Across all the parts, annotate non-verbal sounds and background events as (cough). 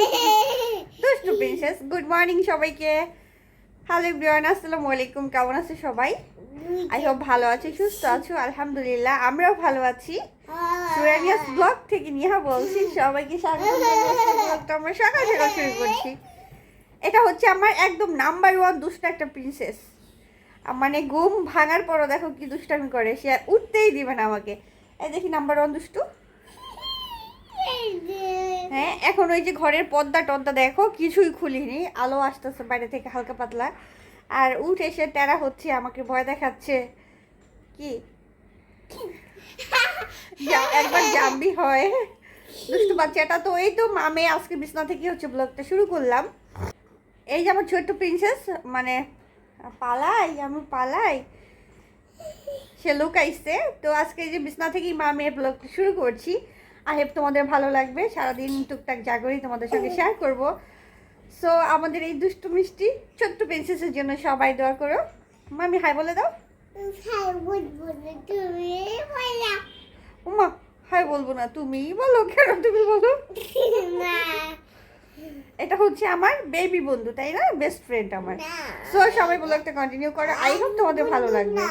(laughs) দুষ্টু princess good morning সবাইকে। Hello everyone আসসালামু আলাইকুম কেমন আছে সবাই? আই হোপ ভালো আছি সুস্থ আছো আলহামদুলিল্লাহ আমরাও ভালো আছি। সুরানিয়াস ব্লগ থেকে নিহা বলছি সবাইকে স্বাগত ব্লগটা আমরা সকাল সকাল শুরু করছি। এটা হচ্ছে আমার একদম নাম্বার ওয়ান দুষ্ট একটা প্রিন্সেস মানে ঘুম ভাঙার পরও দেখো কি দুষ্টামি করে সে আর উঠতেই দিবে না আমাকে। এই দেখি নাম্বার ওয়ান দুষ্টু। এখন ওই যে ঘরের পর্দা টর্দা দেখো, কিছুই খুলিনি। আলো আসতেছে বাইরে থেকে, হালকা পাতলা। আর উঠে এসে টেরা হচ্ছে, আমাকে ভয় দেখাচ্ছে। কি? একবার জাম্বি হয়। দুষ্টু বাচ্চাটা তো এই তো মামে আজকে বিছনা থেকে হচ্ছে ব্লগটা শুরু করলাম। এই যে আমার ছোট্ট প্রিন্সেস মানে পালাই, আমি পালাই। সে লুকাইছে। তো আজকে যে বিছনা থেকেই মা মেয়ে ব্লগটা শুরু করছি। আই হেপ তোমাদের ভালো লাগবে। সারাদিন টুকটাক জাগরি তোমাদের সঙ্গে শেয়ার করব। সো আমাদের এই দুষ্টু মিষ্টি ছোট্ট প্রিন্সেসের জন্য সবাই দোয়া করো। মামি হাই বলে দাও। উমা হাই বলব না তুমি বলো কেন তুমি বলো? এটা হচ্ছে আমার বেবি বন্ধু তাই না? বেস্ট ফ্রেন্ড আমার। সো সবাই ব্লগটা কন্টিনিউ করো। আই হোপ তোমাদের ভালো লাগবে।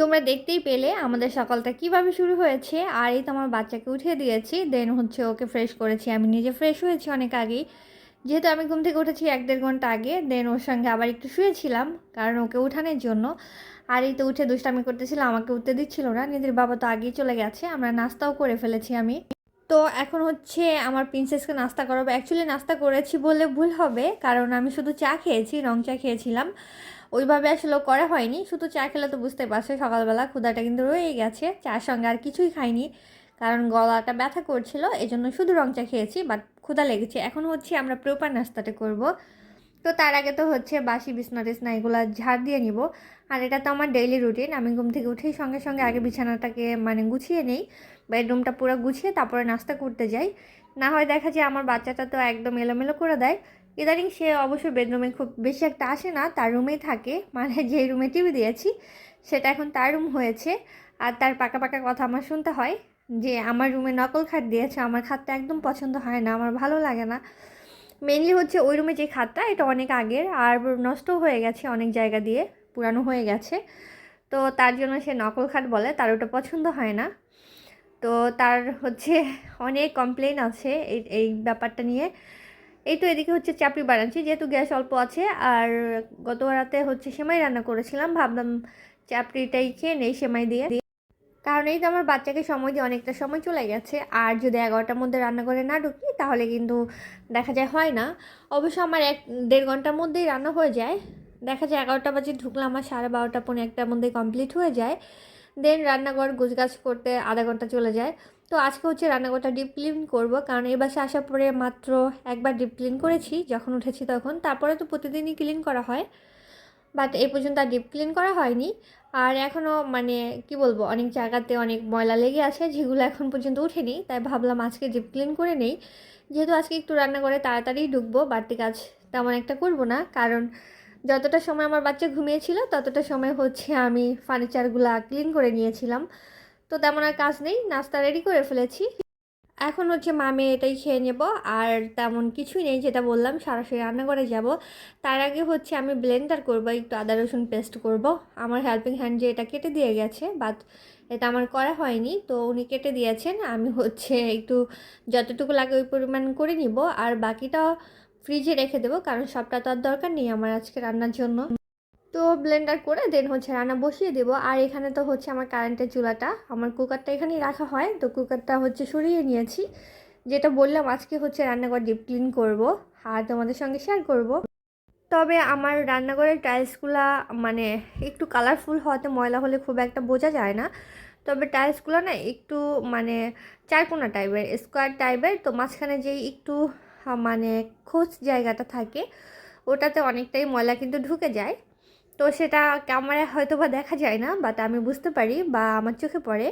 তোমরা দেখতেই পেলে আমাদের সকালটা কীভাবে শুরু হয়েছে। আর এই তো আমার বাচ্চাকে উঠিয়ে দিয়েছি। দেন হচ্ছে ওকে ফ্রেশ করেছি। আমি নিজে ফ্রেশ হয়েছি অনেক আগেই। যেহেতু আমি ঘুম থেকে উঠেছি এক দেড় ঘণ্টা আগে দেন ওর সঙ্গে আবার একটু শুয়েছিলাম কারণ ওকে উঠানোর জন্য। আর এই তো উঠে দুষ্টামি করতেছিল, আমাকে উঠতে দিচ্ছিল না। নিজের বাবা তো আগেই চলে গেছে। আমরা নাস্তাও করে ফেলেছি আমি। তো এখন হচ্ছে আমার প্রিন্সেসকে নাস্তা করাবো। অ্যাকচুয়ালি নাস্তা করেছি বলে ভুল হবে, কারণ আমি শুধু চা খেয়েছি, রং চা খেয়েছিলাম। ওইভাবে আসলে করা হয়নি। শুধু চা খেলে তো বুঝতে পারছ, সকালবেলা ক্ষুদাটা কিন্তু রয়েই গেছে। চার সঙ্গে আর কিছুই খাইনি, কারণ গলাটা ব্যথা করছিল এই জন্য শুধু রং চা খেয়েছি বাট ক্ষুদা লেগেছে। এখন হচ্ছে আমরা প্রপার নাস্তাটা করব। তো তার আগে তো হচ্ছে বাসি বিছনা টিছনা এগুলো ঝাড় দিয়ে নিব। আর এটা তো আমার ডেইলি রুটিন আমি ঘুম থেকে উঠেই সঙ্গে সঙ্গে আগে বিছানাটাকে মানে গুছিয়ে নেই বেডরুমটা পুরো গুছিয়ে তারপরে নাস্তা করতে যাই। না হয় দেখা যায় আমার বাচ্চাটা তো একদম এলোমেলো করে দেয় ইদানিং সে অবশ্য বেডরুমে খুব বেশি একটা আসে না, তার রুমেই থাকে। মানে যে রুমে টিভি দিয়েছি, সেটা এখন তার রুম হয়েছে। আর তার পাকা পাকা কথা আমার শুনতে হয় যে, আমার রুমে নকল খাট দিয়েছে, আমার খাটটা একদম পছন্দ হয় না, আমার ভালো লাগে না। মেনলি হচ্ছে ওই রুমে যে খাটটা, এটা অনেক আগের, আর নষ্ট হয়ে গেছে অনেক জায়গা দিয়ে, পুরানো হয়ে গেছে। তো তার জন্য সে নকল খাট বলে, তার ওটা পছন্দ হয় না। তো তার হচ্ছে অনেক কমপ্লেন আছে এই এই ব্যাপারটা নিয়ে। এই তো এদিকে হচ্ছে চাপড়ি বানাচ্ছি, যেহেতু গ্যাস অল্প আছে, আর গত রাতে হচ্ছে সেমাই রান্না করেছিলাম, ভাবলাম চাপড়িটাই খেয়ে নেই, সেমাই দিয়ে কারণ এই তো আমার বাচ্চাকে সময় দিয়ে অনেকটা সময় চলে গেছে, আর যদি এগারোটার মধ্যে রান্না করে না ঢুকি, তাহলে কিন্তু দেখা যায় হয় না। অবশ্য আমার এক দেড় ঘণ্টার মধ্যেই রান্না হয়ে যায়। দেখা যায় এগারোটা বাজে ঢুকলে আমার সাড়ে বারোটা, পৌনে একটার মধ্যে কমপ্লিট হয়ে যায়। দেন রান্নাঘর, গুছগাছ করতে আধা ঘণ্টা চলে যায়। তো আজকে হচ্ছে রান্নাঘরটা ডিপ ক্লিন করব। কারণ এই বাসে আসার পরে মাত্র একবার ডিপ ক্লিন করেছি, যখন উঠেছি তখন। তারপরে তো প্রতিদিনই ক্লিন করা হয়। বাট এই পর্যন্ত আর ডিপ ক্লিন করা হয়নি। আর এখনও মানে কি বলব, অনেক জায়গাতে অনেক ময়লা লেগে আছে, যেগুলো এখন পর্যন্ত উঠেনি। তাই ভাবলাম আজকে ডিপ ক্লিন করে নেই। যেহেতু আজকে একটু রান্না করে তাড়াতাড়ি ঢুকবো, বাড়তি কাজ তেমন একটা করব না। কারণ যতটা সময় আমার বাচ্চা ঘুমিয়েছিল, ততটা সময় হচ্ছে আমি ফার্নিচারগুলো ক্লিন করে নিয়েছিলাম। তো তেমন আর কাজ নেই, নাস্তা রেডি করে ফেলেছি। এখন হচ্ছে মামে এটাই খেয়ে নেব, আর তেমন কিছুই নেই, যেটা বললাম, সরাসরি রান্নাঘরে যাব। তার আগে হচ্ছে আমি ব্লেন্ডার করব, একটু আদা, রসুন পেস্ট করব। আমার হেল্পিং হ্যান্ড যে এটা কেটে দিয়ে গেছে বাট এটা আমার করা হয়নি, তো উনি কেটে দিয়েছেন। আমি হচ্ছে একটু যতটুকু লাগে ওই পরিমাণ করে নিব, আর বাকিটা ফ্রিজে রেখে দেবো, কারণ সবটা তো আর দরকার নেই আমার আজকে রান্নার জন্য। তো ব্লেন্ডার করে দেন হচ্ছে রান্না বসিয়ে দেবো। আর এখানে তো হচ্ছে আমার কারেন্টের চুলাটা, আমার কুকারটা এখানেই রাখা হয়। তো কুকারটা হচ্ছে সরিয়ে নিয়েছি। যেটা বললাম, আজকে হচ্ছে রান্নাঘর ডিপ ক্লিন করব আর তোমাদের সঙ্গে শেয়ার করব। তবে আমার রান্নাঘরের টাইলসগুলা মানে একটু কালারফুল হওয়াতে ময়লা হলে খুব একটা বোঝা যায় না। তবে টাইলসগুলো না একটু মানে চারকোনা টাইপের স্কোয়ার টাইপের তো মাঝখানে যেই একটু মানে খোঁজ জায়গাটা থাকে, ওটাতে অনেকটাই ময়লা কিন্তু ঢুকে যায়। তো সেটা ক্যামেরায় হয়তো বা দেখা যায় না বাট আমি বুঝতে পারি বা আমার চোখে পড়ে।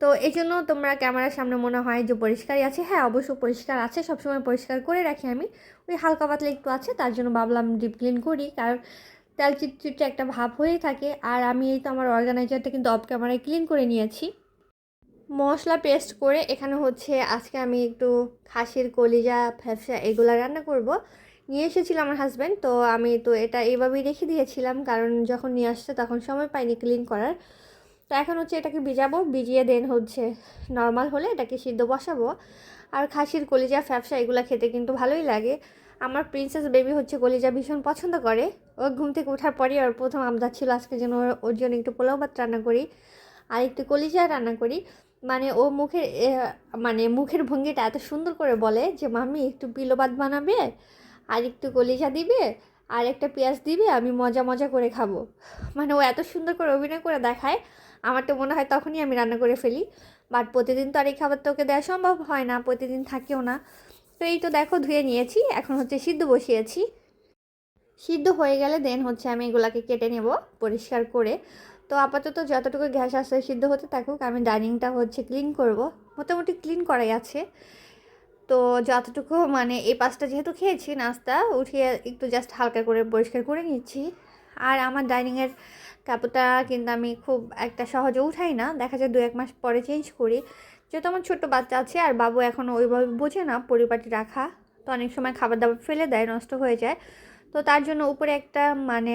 তো এই জন্য তোমরা ক্যামেরার সামনে মনে হয় যে পরিষ্কারই আছে। হ্যাঁ অবশ্য পরিষ্কার আছে, সবসময় পরিষ্কার করে রাখি আমি। ওই হালকা পাতলা একটু আছে, তার জন্য ভাবলাম ডিপ ক্লিন করি, কারণ তেল চিটচিটে একটা ভাব হয়েই থাকে। আর আমি এই তো আমার অর্গানাইজারটা কিন্তু অফ ক্যামেরায় ক্লিন করে নিয়েছি। মশলা পেস্ট করে এখানে হচ্ছে আজকে আমি একটু খাসির কলিজা ফ্যাপসা এগুলো রান্না করব। নিয়ে এসেছিল আমার হাজব্যান্ড তো আমি তো এটা এইভাবেই রেখে দিয়েছিলাম। কারণ যখন নিয়ে আসছে তখন সময় পাইনি ক্লিন করার। তো এখন হচ্ছে এটাকে ভিজাবো, ভিজিয়ে দেন হচ্ছে নর্মাল হলে এটাকে সিদ্ধ বসাবো। আর খাসির কলিজা, ফ্যাপসা এগুলো খেতে কিন্তু ভালোই লাগে। আমার প্রিন্সেস বেবি হচ্ছে কলিজা ভীষণ পছন্দ করে। ও ঘুম থেকে ওঠার পরই ওর প্রথম আমদার ছিল আজকে যেন ওর- জন্য একটু পোলাও ভাত রান্না করি, আর একটু কলিজা রান্না করি। মানে ও মুখের মানে মুখের ভঙ্গিটা এত সুন্দর করে বলে যে, মাম্মি, একটু পিলো ভাত বানাবে? আর একটু কলিজা দিবে, আর একটা পেঁয়াজ দিবে, আমি মজা মজা করে খাব। মানে ও এত সুন্দর করে অভিনয় করে দেখায়, আমার তো মনে হয় তখনই আমি রান্না করে ফেলি। বাট প্রতিদিন তো আর এই খাবারটা ওকে দেওয়া সম্ভব হয় না, প্রতিদিন থাকেও না। তো এই তো দেখো, ধুয়ে নিয়েছি, এখন হচ্ছে সিদ্ধ বসিয়েছি। সিদ্ধ হয়ে গেলে দেন হচ্ছে আমি এগুলাকে কেটে নেব পরিষ্কার করে। তো আপাতত যতটুকু গ্যাস আসে সিদ্ধ হতে থাকুক, আমি ডাইনিংটা হচ্ছে ক্লিন করব। মোটামুটি ক্লিন করাই আছে। তো যতটুকু মানে এই পাশটা যেহেতু খেয়েছি নাস্তা, উঠিয়ে একটু জাস্ট হালকা করে পরিষ্কার করে নিচ্ছি। আর আমার ডাইনিংয়ের কাপড়টা কিন্তু আমি খুব একটা সহজে উঠাই না। দেখা যায় দু এক মাস পরে চেঞ্জ করি। যেহেতু আমার ছোট্ট বাচ্চা আছে আর বাবু এখনও ওইভাবে বোঝে না পরিপাটি রাখা, তো অনেক সময় খাবার দাবার ফেলে দেয়, নষ্ট হয়ে যায়। তো তার জন্য উপরে একটা মানে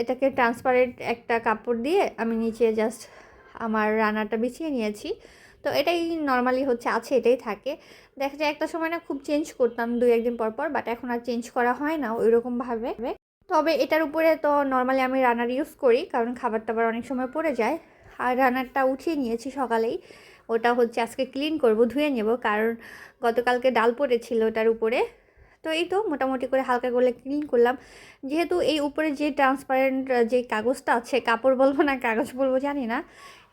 এটাকে ট্রান্সপারেন্ট একটা কাপড় দিয়ে আমি নিচে জাস্ট আমার রান্নাটা বিছিয়ে নিয়েছি। তো এটাই নর্মালি হচ্ছে, আছে, এটাই থাকে। দেখা যায় একটা সময় না খুব চেঞ্জ করতাম দুই, একদিন পর পর বাট এখন আর চেঞ্জ করা হয় না ওই রকমভাবে তবে এটার উপরে তো নর্মালি আমি রানার ইউজ করি, কারণ খাবার টাবার অনেক সময় পড়ে যায়। আর রানারটা উঠিয়ে নিয়েছি সকালেই। ওটা হচ্ছে আজকে ক্লিন করব, ধুয়ে নেব, কারণ গতকালকে ডাল পড়েছিল ওটার উপরে। তো এই তো মোটামুটি করে হালকা করে ক্লিন করলাম। যেহেতু এই উপরে যে ট্রান্সপারেন্ট যে কাগজটা আছে, কাপড় বলব না কাগজ বলব, জানি না।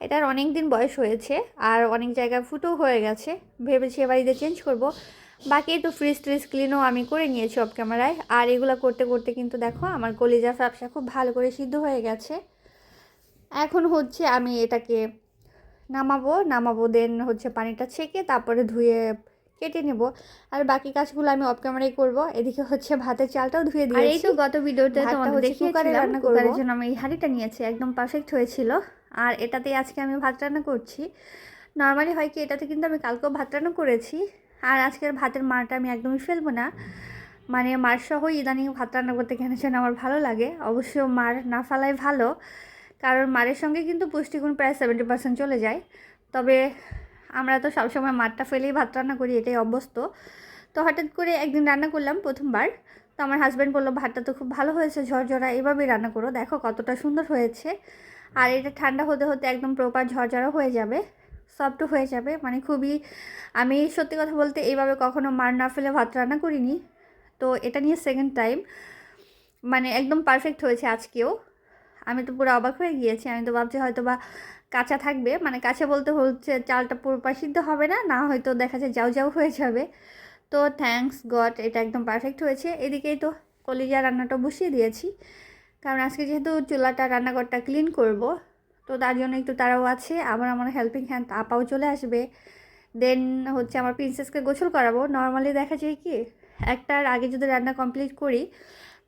এটার অনেক দিন বয়স হয়েছে আর অনেক জায়গায় ফুটো হয়ে গেছে। ভেবেছি এবার ঈদে চেঞ্জ করব। বাকি একটু ফ্রিজ ট্রিজ ক্লিনও আমি করে নিয়েছি অফ ক্যামেরায় আর এগুলো করতে করতে কিন্তু দেখো আমার কলিজা ফ্যাপসা খুব ভালো করে সিদ্ধ হয়ে গেছে। এখন হচ্ছে আমি এটাকে নামাবো। নামাবো দেন হচ্ছে পানিটা ছেঁকে তারপরে ধুয়ে কেটে নেব। আর বাকি কাজগুলো আমি অফ ক্যামেরাই করব। এদিকে হচ্ছে ভাতের চালটাও ধুয়ে দিয়েছি এই তো গত ভিডিওতে তোমাদের দেখিয়েছিলাম। কুকারের জন্য আমি এই হাঁড়িটা নিয়েছি একদম পারফেক্ট হয়েছিল। আর এটাতেই আজকে আমি ভাত রান্না করছি। নর্মালি হয় কি এটাতে কিন্তু আমি কালকেও ভাত রান্না করেছি। আর আজকের ভাতের মারটা আমি একদমই ফেলব না। মানে মার সহ ইদানিং ভাত রান্না করতে কেন যেন আমার ভালো লাগে। অবশ্য মার না ফেলাই ভালো। কারণ মারের সঙ্গে কিন্তু পুষ্টিগুণ প্রায় সেভেন্টি পার্সেন্ট চলে যায়। তবে আমরা তো সবসময় মারটা ফেলেই ভাত রান্না করি, এটাই অভ্যস্ত। তো হঠাৎ করে একদিন রান্না করলাম প্রথমবার। তো আমার হাজব্যান্ড বলল, ভাতটা তো খুব ভালো হয়েছে, ঝরঝরা, এভাবেই রান্না করো। দেখো কতটা সুন্দর হয়েছে। আর এটা ঠান্ডা হতে হতে একদম প্রপার ঝরঝরা হয়ে যাবে সফট হয়ে যাবে। মানে খুবই, আমি সত্যি কথা বলতে এইভাবে কখনো মার না ফেলে ভাত রান্না করিনি। তো এটা নিয়ে সেকেন্ড টাইম মানে একদম পারফেক্ট হয়েছে আজকেও। আমি তো পুরো অবাক হয়ে গিয়েছি। আমি তো ভাবছি হয়তো বা কাঁচা থাকবে। মানে কাঁচা বলতে হচ্ছে চালটা পুরো সিদ্ধ হবে না না হয়তো দেখা যায় যাও যাও হয়ে যাবে। তো থ্যাঙ্কস গড এটা একদম পারফেক্ট হয়েছে। এদিকেই তো কলিজা রান্নাটা বসিয়ে দিয়েছি। কারণ আজকে যেহেতু চুলাটা, রান্নাঘরটা ক্লিন করব, তো তার জন্য একটু তারাও আছে। আবার আমার হেল্পিং হ্যান্ড আপাও চলে আসবে। দেন হচ্ছে আমার প্রিন্সেসকে গোসল করাবো। নর্মালি দেখা যায় কি, একটার আগে যদি রান্না কমপ্লিট করি,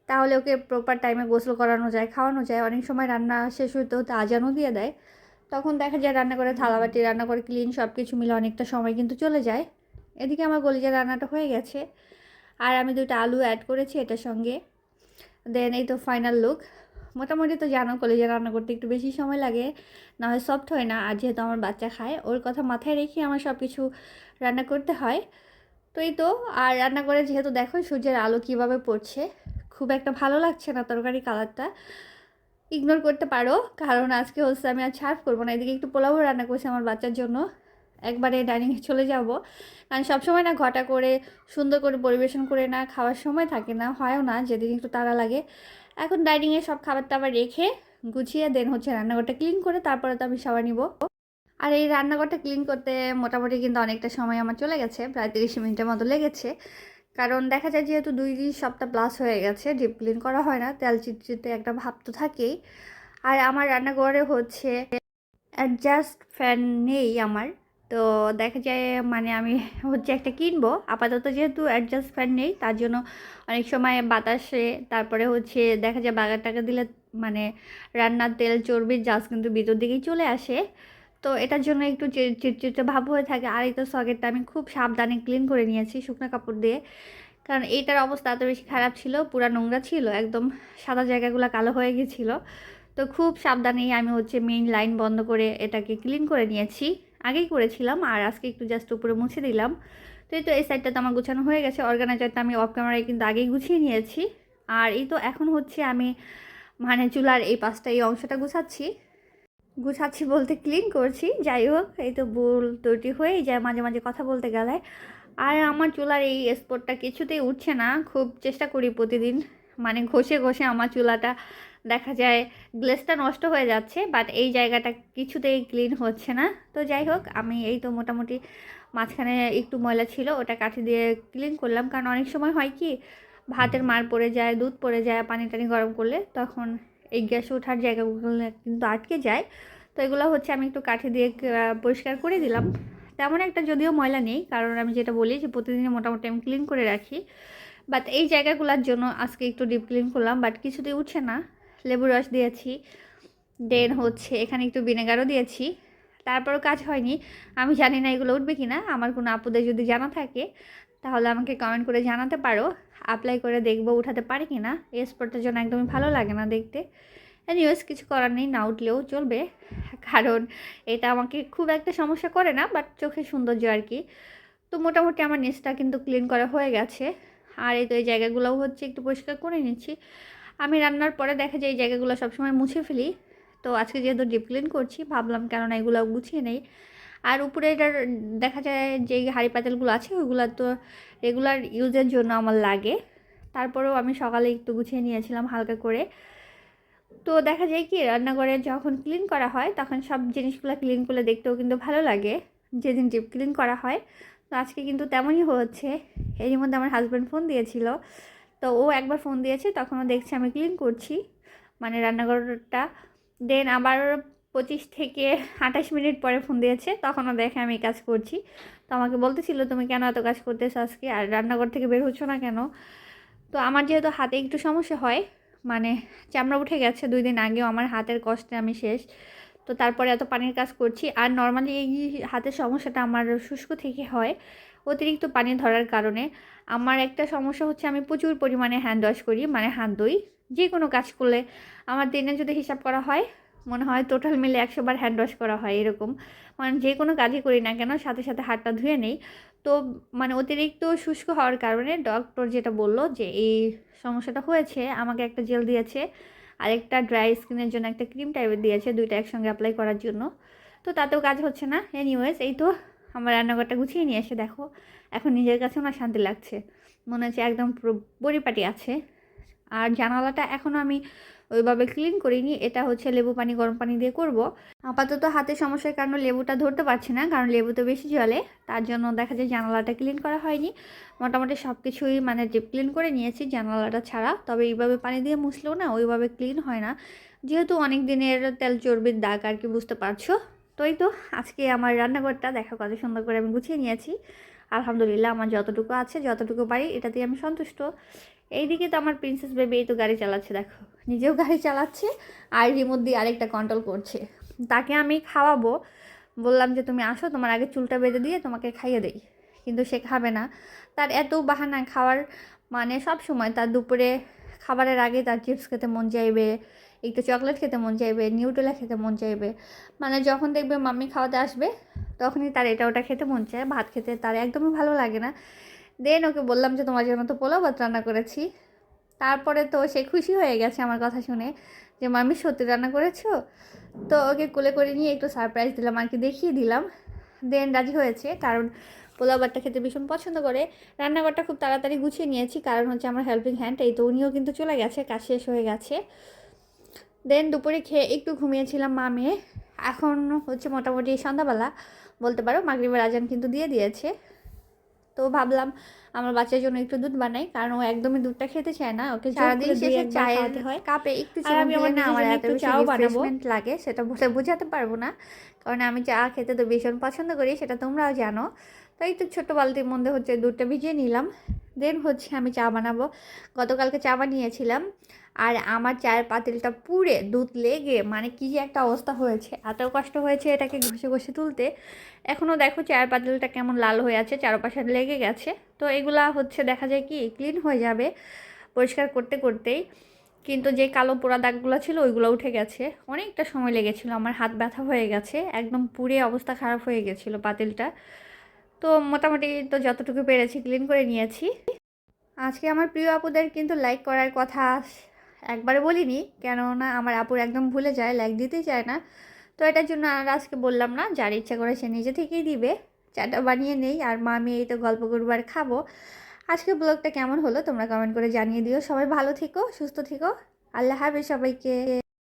তাহলে ওকে প্রপার টাইমে গোসল করানো যায়, খাওয়ানো যায়। অনেক সময় রান্না শেষ হতে হতে আজানও দিয়ে দেয়। তখন দেখা যায় রান্না করে থালাবাটি রান্না করে ক্লিন সব কিছু মিলে অনেকটা সময় কিন্তু চলে যায়। এদিকে আমার গলিজা রান্নাটা হয়ে গেছে। আর আমি দুটো আলু অ্যাড করেছি এটার সঙ্গে। দেন এই তো ফাইনাল লুক মোটামুটি তো জানো কলেজে রান্না করতে একটু বেশি সময় লাগে না হয় সফট হয় না। আর যেহেতু আমার বাচ্চা খায়, ওর কথা মাথায় রেখে আমার সব কিছু রান্না করতে হয়। তো এই তো, আর রান্না করে যেহেতু দেখো সূর্যের আলো কীভাবে পড়ছে, খুব একটা ভালো লাগছে না তরকারি কালারটা ইগনোর করতে পারো। কারণ আজকে হচ্ছে আমি আর সার্ভ করব না। এদিকে একটু পোলাও রান্না করছি আমার বাচ্চার জন্য। একবারে ডাইনিংয়ে চলে যাব। কারণ সবসময় না ঘটা করে, সুন্দর করে পরিবেশন করে না খাওয়ার সময় থাকে না, হয়ও না, যেদিন একটু তাড়া লাগে। এখন ডাইনিংয়ে সব খাবার টাবার রেখে গুছিয়ে দেন হচ্ছে রান্নাঘরটা ক্লিন করে তারপরে তো আমি সবাই নিব। আর এই রান্নাঘরটা ক্লিন করতে মোটামুটি কিন্তু অনেকটা সময় আমার চলে গেছে, প্রায় তিরিশ মিনিটের মতো লেগেছে। কারণ দেখা যায় যেহেতু দুই সপ্তাহ প্লাস হয়ে গেছে ডিপ ক্লিন করা হয় না, তেল চিটচিটে একটা ভাব তো থাকেই। আর আমার রান্নাঘরে হচ্ছে অ্যাডজাস্ট ফ্যান নেই আমার, তো দেখা যায় মানে আমি হচ্ছে একটা কিনবো। আপাতত যেহেতু অ্যাডজাস্ট ফ্যান নেই, তার জন্য অনেক সময় বাতাসে, তারপরে হচ্ছে দেখা যায় বাগার টাকা দিলে মানে রান্নার তেল চর্বির জাজ কিন্তু ভিতর দিকেই চলে আসে। তো এটার জন্য একটু চিটচিটে ভাব হয়ে থাকে। আর এই তো সকেটটা আমি খুব সাবধানে ক্লিন করে নিয়েছি শুকনো কাপড় দিয়ে। কারণ এইটার অবস্থা এত বেশি খারাপ ছিল, পুরা নোংরা ছিল, একদম সাদা জায়গাগুলো কালো হয়ে গেছিল। তো খুব সাবধানেই আমি হচ্ছে মেইন লাইন বন্ধ করে এটাকে ক্লিন করে নিয়েছি। আগেই করেছিলাম, আর আজকে একটু জাস্ট উপরে মুছে দিলাম। তো এই তো এই সাইডটা তো আমার গুছানো হয়ে গেছে। অর্গানাইজারটা আমি অফ ক্যামেরায় কিন্তু আগেই গুছিয়ে নিয়েছি। আর এই তো এখন হচ্ছে আমি মানে চুলার এই পাশটা, এই অংশটা গুছাচ্ছি। গুছাচ্ছি বলতে ক্লিন করছি, যাই হোক, এই তো ভুল তৈরি হয়েই যায়, মাঝে মাঝে কথা বলতে গেলে। আর আমার চুলার এই স্পটটা কিছুতেই উঠছে না, খুব চেষ্টা করি প্রতিদিন মানে ঘষে ঘষে আমার চুলাটা দেখা যায় গ্লেসটা নষ্ট হয়ে যাচ্ছে বাট এই জায়গাটা কিছুতেই ক্লিন হচ্ছে না। তো যাই হোক, আমি এই তো মোটামুটি মাঝখানে একটু ময়লা ছিল, ওটা কাঠি দিয়ে ক্লিন করলাম, কারণ অনেক সময় হয় কি, ভাতের মার পড়ে যায়, দুধ পড়ে যায় পানি টানি গরম করলে, তখন এই গ্যাসে ওঠার জায়গাগুলো কিন্তু আটকে যায়। তো এগুলো হচ্ছে আমি একটু কাঠি দিয়ে পরিষ্কার করে দিলাম। তেমন একটা যদিও ময়লা নেই, কারণ আমি যেটা বলি যে প্রতিদিনই মোটামুটি আমি ক্লিন করে রাখি। বাট এই জায়গাগুলোর জন্য আজকে একটু ডিপ ক্লিন করলাম বাট কিছুতেই উঠছে না। লেবু রস দিয়েছি দেন হচ্ছে এখানে একটু ভিনেগারও দিয়েছি। তারপরও কাজ হয়নি। আমি জানি না এগুলো উঠবে কি না আমার কোনো আপুদের যদি জানা থাকে, তাহলে আমাকে কমেন্ট করে জানাতে পারো। অ্যাপ্লাই করে দেখব উঠাতে পারি কি না এই স্পটটার জন্য একদমই ভালো লাগে না দেখতে। এনিওয়েজ কিছু করার নেই, না উঠলেও চলবে। কারণ এটা আমাকে খুব একটা সমস্যা করে না বাট চোখের সৌন্দর্য আর কি। তো মোটামুটি আমার নিচটা কিন্তু ক্লিন করা হয়ে গেছে। আর এই তো এই জায়গাগুলোও হচ্ছে একটু পরিষ্কার করে নিচ্ছি। আমি রান্নার পরে দেখা যায় এই জায়গাগুলো সবসময় মুছে ফেলি। তো আজকে যেহেতু ডিপ ক্লিন করছি, ভাবলাম কেননা এগুলো গুছিয়ে নেই। আর উপরে এটার দেখা যায় যে হাঁড়ি পাতিলগুলো আছে, ওইগুলো তো রেগুলার ইউজের জন্য আমার লাগে। তারপরেও আমি সকালে একটু গুছিয়ে নিয়েছিলাম হালকা করে। তো দেখা যায় কি, রান্নাঘরে যখন ক্লিন করা হয়, তখন সব জিনিসগুলো ক্লিন করলে দেখতেও কিন্তু ভালো লাগে। যেদিন ডিপ ক্লিন করা হয়, তো আজকে কিন্তু তেমনই হচ্ছে। এরই মধ্যে আমার হাজব্যান্ড ফোন দিয়েছিল, তো ও একবার ফোন দিয়েছে, তখনও দেখছি আমি ক্লিন করছি। মানে রান্নাঘরটা দেন আবার পঁচিশ থেকে আঠাশ মিনিট পরে ফোন দিয়েছে, তখনও দেখে আমি কাজ করছি। তো আমাকে বলতেছিল, তুমি কেন এত কাজ করতেছো আজকে? আর রান্নাঘর থেকে বের হচ্ছ না কেন? তো আমার যেহেতু হাতে একটু সমস্যা হয় মানে চামড়া উঠে গেছে, দুই দিন আগেও আমার হাতের কষ্টে আমি শেষ। তো তারপরে এত পানির কাজ করছি। আর নর্মালি এই হাতের সমস্যাটা আমার শুষ্ক থেকে হয়, অতিরিক্ত পানি ধরার কারণে। আমার একটা সমস্যা হচ্ছে আমি প্রচুর পরিমাণে হ্যান্ড ওয়াশ করি মানে হাত ধুই যে কোনো কাজ করলে। আমার দিনে যদি হিসাব করা হয়, মনে হয় টোটাল মিলে একশো বার হ্যান্ড ওয়াশ করা হয় এরকম। মানে যে কোনো কাজই করি না কেন, সাথে সাথে হাতটা ধুয়ে নেই। তো মানে অতিরিক্ত শুষ্ক হওয়ার কারণে ডক্টর যেটা বলল যে, এই সমস্যাটা হয়েছে, আমাকে একটা জেল দিয়েছে আর একটা ড্রাই স্কিনের জন্য একটা ক্রিম টাইপের দিয়েছে, দুইটা একসঙ্গে অ্যাপ্লাই করার জন্য। তো তাতেও কাজ হচ্ছে না। এনিওয়েজ এই তো আমার রান্নাঘরটা গুছিয়ে নিয়ে এসে দেখো, এখন নিজের কাছেও না শান্তি লাগছে। মনে হচ্ছে একদম পুরো পরিপাটি আছে। আর জানালাটা এখনও আমি ওইভাবে ক্লিন করিনি। এটা হচ্ছে লেবু পানি, গরম পানি দিয়ে করব। আপাতত হাতে সমস্যার কারণে লেবুটা ধরতে পারছি না, কারণ লেবু তো বেশি জলে তার জন্য দেখা যায় জানালাটা ক্লিন করা হয়নি। মোটামুটি সব কিছুই মানে ডিপ ক্লিন করে নিয়েছি জানালাটা ছাড়া। তবে এইভাবে পানি দিয়ে মুছলেও না ওইভাবে ক্লিন হয় না। যেহেতু অনেক দিনের তেল চর্বির দাগ, আর কি বুঝতে পারছ? তো এই তো আজকে আমার রান্নাঘরটা দেখা কত সুন্দর করে আমি গুছিয়ে নিয়েছি। আলহামদুলিল্লাহ আমার যতটুকু আছে, যতটুকু পারি এটাতেই আমি সন্তুষ্ট। এইদিকে তো আমার প্রিন্সেস বেবি এই তো গাড়ি চালাচ্ছে, দেখো। নিজেও গাড়ি চালাচ্ছে, আর রিমোট দিয়ে আরেকটা কন্ট্রোল করছে। তাকে আমি খাওয়াবো। বললাম যে, তুমি আসো, তোমার আগে চুলটা বেঁধে দিয়ে তোমাকে খাইয়ে দেই। কিন্তু সে খাবে না। তার এত বাহানা খাওয়ার মানে সব সময় তার দুপুরে খাবারের আগে তার চিপস খেতে মন চাইবে, একটু চকলেট খেতে মন চাইবে নিউটেলা খেতে মন চাইবে। মানে যখন দেখবে মাম্মি খাওয়াতে আসবে, তখনই তার এটা ওটা খেতে মন চায়, ভাত খেতে তার একদমই ভালো লাগে না। দেন ওকে বললাম যে, তোমার জন্য তো পোলাও ভাত রান্না করেছি। তারপরে তো সে খুশি হয়ে গেছে আমার কথা শুনে যে মামি সত্যি রান্না করেছ? তো ওকে কোলে করে নিয়ে একটু সারপ্রাইজ দিলাম, আর কি দেখিয়ে দিলাম। দেন রাজি হয়েছে, কারণ পোলাও ভাতটা খেতে ভীষণ পছন্দ করে। রান্নাঘরটা খুব তাড়াতাড়ি গুছিয়ে নিয়েছি, কারণ হচ্ছে আমার হেল্পিং হ্যান্ড এই তো উনিও কিন্তু চলে গেছে, কাজ শেষ হয়ে গেছে। দেন দুপুরে খেয়ে একটু ঘুমিয়েছিলাম মা মেয়ে এখন হচ্ছে মোটামুটি সন্ধ্যাবেলা, বলতে পারো, মাগরিবের আজান কিন্তু দিয়ে দিয়েছে। তো ভাবলাম আমার বাচ্চার জন্য একটু দুধ বানাই কারণ ও একদমই দুধটা খেতে চায় না ওকে সারাদিন শেষে চায়ের হয়। কাপে একটু আর আমি আমার না আমার এত একটু চাও বানাবো। লাগে সেটা বলে বোঝাতে পারব না কারণ আমি চা খেতে তো ভীষণ পছন্দ করি সেটা তোমরাও জানো। তাই তো ছোট বালতির মধ্যে হচ্ছে দুধটা ভিজিয়ে নিলাম দেন হচ্ছে আমি চা বানাবো। গতকালকে চা বানিয়েছিলাম আর আমার চায়ের পাতিলটা পুড়ে দুধ লেগে মানে কী যে একটা অবস্থা হয়েছে। এত কষ্ট হয়েছে এটাকে ঘষে ঘষে তুলতে। এখনও দেখো চায়ের পাতিলটা কেমন লাল হয়ে আছে, চারপাশে লেগে গেছে। তো এগুলা হচ্ছে দেখা যায় কি, ক্লিন হয়ে যাবে পরিষ্কার করতে করতেই। কিন্তু যে কালো পোড়া দাগগুলো ছিল ওইগুলো উঠে গেছে। অনেকটা সময় লেগেছিল, আমার হাত ব্যথা হয়ে গেছে, একদম পুড়ে অবস্থা খারাপ হয়ে গেছিল পাতিলটা। তো মোটামুটি তো যতটুকু পেরেছি ক্লিন করে নিয়েছি। আজকে আমার প্রিয় আপুদের কিন্তু লাইক করার কথা একবারে বলিনি, কেননা আমার আপুর একদম ভুলে যায় লাইক দিতেই চায় না। তো এটার জন্য আর আজকে বললাম না, যার ইচ্ছা করে সে নিজে থেকেই দিবে। চাটা বানিয়ে নেই, আর মা, আমি এই তো গল্প করব আর খাব। আজকে ব্লগটা কেমন হলো তোমরা কমেন্ট করে জানিয়ে দিও। সবাই ভালো থেকো, সুস্থ থেকো। আল্লাহ হাফেজ সবাইকে।